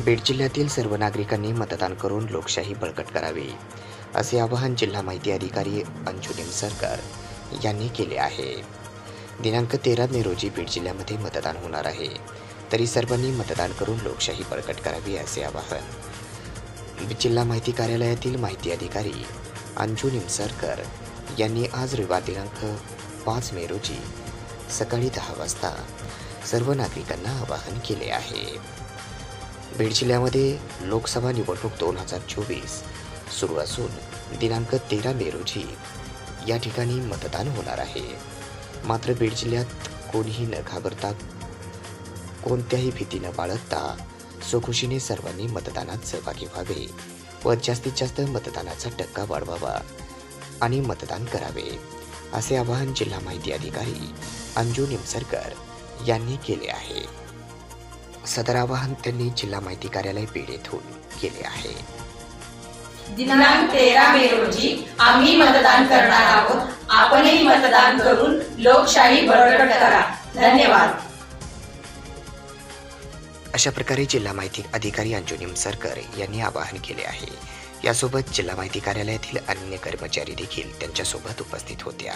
बीड जिल्ह्यातील सर्व नागरिकांनी मतदान करून लोकशाही बळकट करावी असे आवाहन जिल्हा माहिती अधिकारी अंजू निमसरकर यांनी केले आहे. दिनांक तेरा मे रोजी बीड जिल्ह्यामध्ये मतदान होणार आहे. तरी सर्वांनी मतदान करून लोकशाही बळकट करावी असे आवाहन जिल्हा माहिती कार्यालयातील माहिती अधिकारी अंजू निमसरकर यांनी आज रविवार दिनांक पाच मे रोजी सकाळी दहा वाजता सर्व नागरिकांना आवाहन केले आहे. बीड जिल्ह्यामध्ये लोकसभा निवडणूक दोन हजार चोवीस सुरू असून दिनांक तेरा मे रोजी या ठिकाणी मतदान होणार आहे. मात्र बीड जिल्ह्यात कोणीही न घाबरता कोणत्याही भीती न बाळगता सुखुशीने सर्वांनी मतदानात सहभागी व्हावे व जास्तीत जास्त मतदानाचा टक्का वाढवावा आणि मतदान करावे असे आवाहन जिल्हा माहिती अधिकारी अंजू निमसरकर यांनी केले आहे. सदर आवाहन त्यांनी जिल्हा माहिती कार्यालय बीड येथून केले आहे. दिनांक तेरा मे रोजी आम्ही मतदान करणार आहोत. आपणही मतदान करून लोकशाही बळकट करा. धन्यवाद. अशा प्रकारे जिल्हा माहिती अधिकारी अंजू निमसरकर यांनी आवाहन केले आहे. यासोबत जिल्हा माहिती कार्यालयातील अन्य कर्मचारी देखील त्यांच्यासोबत उपस्थित होत्या.